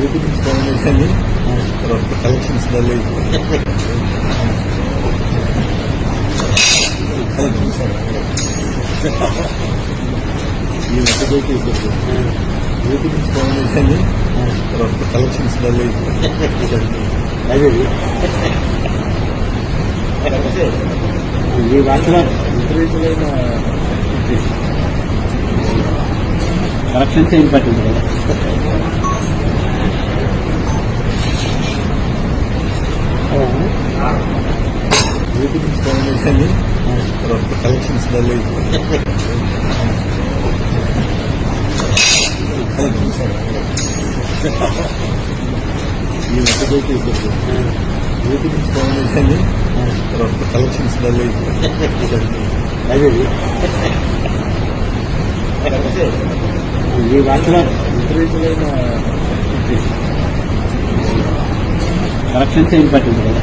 YouTube నుంచి కానీ తర్వాత కలెక్షన్స్ డల్ ఈ మధ్యలోకి యూట్యూబ్ కానీ తర్వాత కలెక్షన్స్ డల్ అదే ఈ వాటిలో విపరీతమైన కలెక్షన్స్ ఏం పట్టింది? కదా చూపించుకోవాలి కానీ తర్వాత కలెక్షన్స్ డల్ ఈ మధ్యలోకి యూట్యూబ్ కానీ తర్వాత కలెక్షన్స్ డల్ అదే ఈ వాటిలో విపరీతమైన కలెక్షన్స్ ఏం పట్టింది? కదా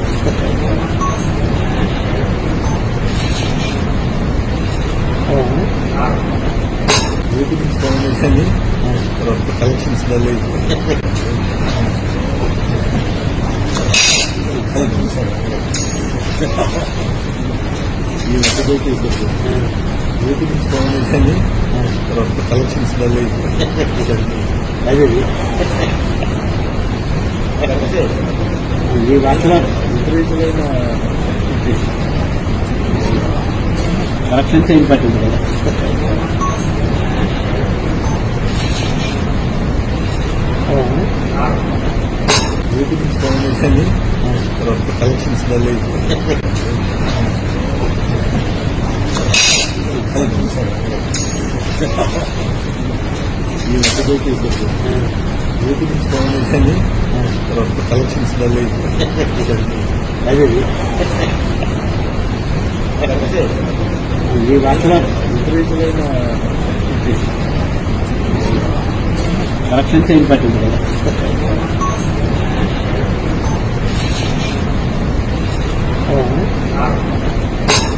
యూట్యూబ్ నుంచి కానీ తర్వాత కలెక్షన్స్ డల్ ఈ మధ్యలోకి యూట్యూబ్ నుంచి బాగుంది కానీ తర్వాత కలెక్షన్స్ డల్ అదే ఈ వాటిలో విపరీతమైన కలెక్షన్స్ ఏం పట్టింది? కదా యూట్యూబ్ కానీ తర్వాత కలెక్షన్స్ డల్ ఈ మధ్యలోకి యూట్యూబ్ నుంచి కానీ తర్వాత కలెక్షన్స్ డల్ అదే ఈ వాటిలో విపరీతమైన కలెక్షన్స్ ఏం పట్టింది? కదా